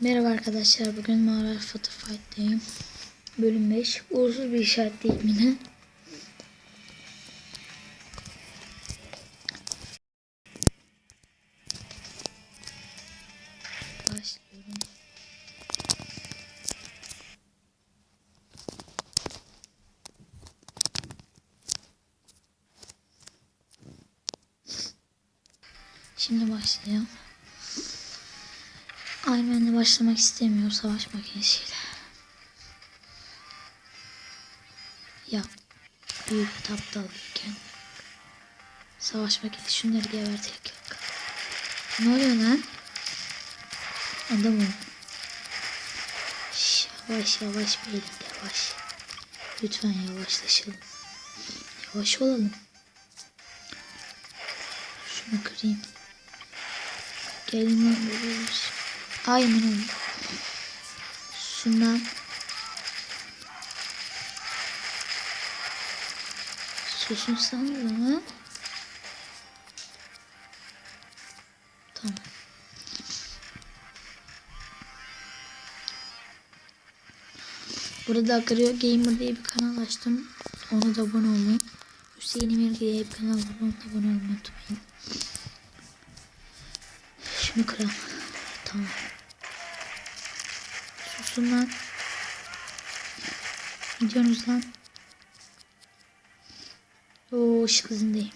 Merhaba arkadaşlar. Bugün Marvel Photo Fight'teyim. Bölüm 5. Uğursuz bir işaretleyim yine. Başlıyorum. Şimdi başlayalım. Iron başlamak istemiyor savaş makinesiyle. Ya büyük aptal iken savaş makinesi şunları gebertecek. Ne oluyor lan? Adam o. Şş, Yavaş yavaş beyler yavaş. Lütfen yavaşlaşalım. Yavaş olalım. Şunu kırayım. Gelin lan buraya. Aynen öyle. Şundan. Susun sanırım. Tamam. Burada Agrio Gamer diye bir kanal açtım. Ona da abone olun. Hüseyin Emir diye bir kanal var. Abone olmayı unutmayın. Şunu kıralım. Tamam. Susun lan. Ne diyorsunuz lan? Oo ışık hızındayım.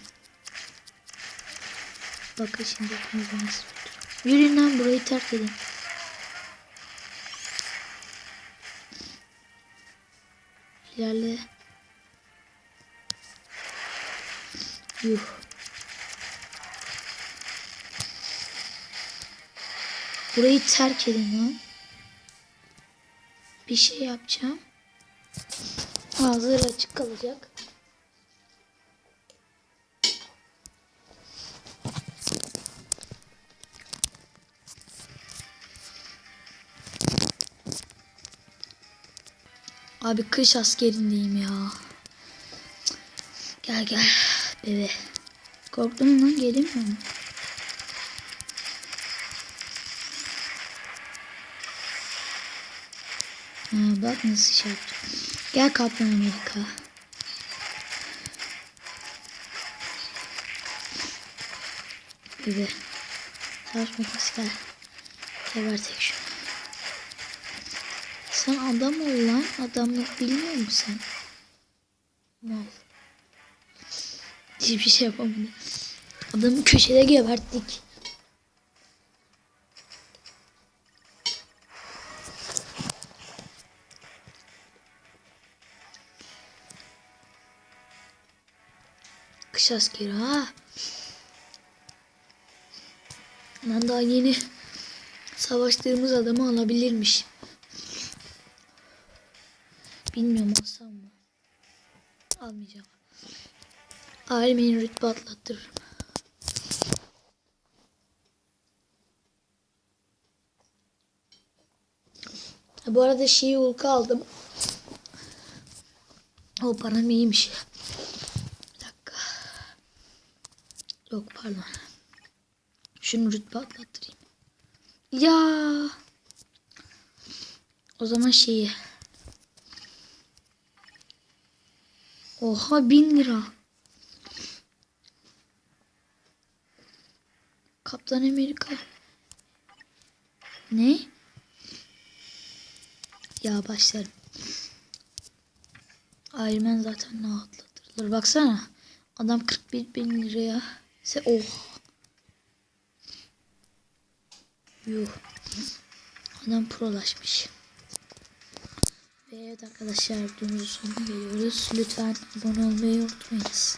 Bakın şimdi hepinize nasıl. Yürüyün lan burayı terk edin. İlerle. Yuh. Burayı terk edin lan. Bir şey yapacağım. Ağzları açık kalacak. Abi kış askerindeyim ya. Gel gel bebe. Korktun mu lan gelin mi? Ha, bak nasıl şey yaptım. Gel Kaptan Amerika. Bebe. Savaş makinesi gel. Gebertek şunu. Sen adam ol lan. Adamlık bilmiyor musun sen? Hiçbir şey yapamadı. Adamı köşede geberttik. Kış askeri ha. Lan daha yeni savaştığımız adamı alabilirmiş. Bilmiyorum alsam mı? Almayacağım. Ailemin rütbe atlattırırım. Bu arada şeyi ulka aldım. O param iyiymiş. Bir dakika. Yok pardon. Şunu rütbe atlattırayım. Ya. O zaman şeyi. Oha bin lira. Kaptan Amerika. Ne? Ya başlarım. Iron Man zaten ne atlatırlar. Baksana. Adam 41 bin liraya. Se oh. Yuh. Adam prolaşmış. Ve evet arkadaşlar videomuzun sonuna geliyoruz. Lütfen abone olmayı unutmayınız.